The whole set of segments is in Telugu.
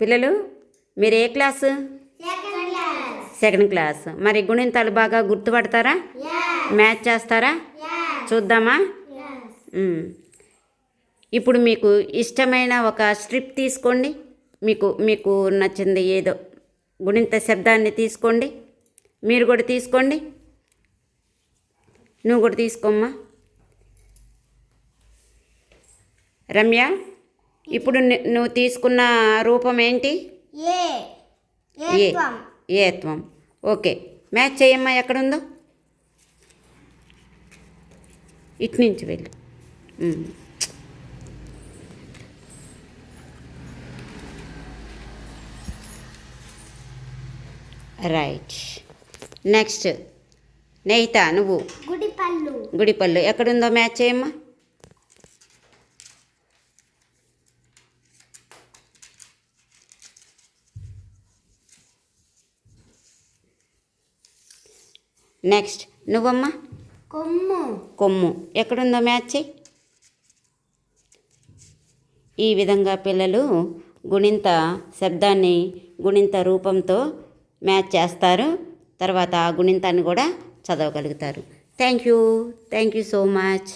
పిల్లలు మీరు ఏ క్లాసు? Second class. మరి గుణింతాలు బాగా గుర్తుపడతారా? మ్యాచ్ చేస్తారా? చూద్దామా. ఇప్పుడు మీకు ఇష్టమైన ఒక స్ట్రిప్ తీసుకోండి. మీకు మీకు నచ్చింది ఏదో గుణింత శబ్దాన్ని తీసుకోండి. మీరు కూడా తీసుకోండి. నువ్వు కూడా తీసుకోమ్మా. రమ్య? ఇప్పుడు నువ్వు తీసుకున్న రూపం ఏంటి? ఏత్వం ఓకే. మ్యాచ్ చేయమ్మా ఎక్కడుందో? ఇటు నుంచి వెళ్ళు. రైట్. నెక్స్ట్. నెయ్యిత నువ్వు. గుడి పళ్ళు గుడిపల్లు. ఎక్కడుందో మ్యాచ్ చేయమ్మా? నెక్స్ట్ నువ్వమ్మా? కొమ్ము. కొమ్ము. ఎక్కడుందో మ్యాచ్ ఈ విధంగా పిల్లలు గుణింత శబ్దాన్ని గుణింత రూపంతో మ్యాచ్ చేస్తారు. తర్వాత ఆ గుణింతాన్ని కూడా చదవగలుగుతారు. Thank you thank you so much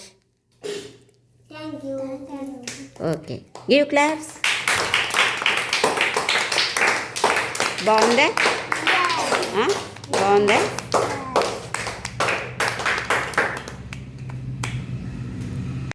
okay give claps బాగుందా? బాగుందా?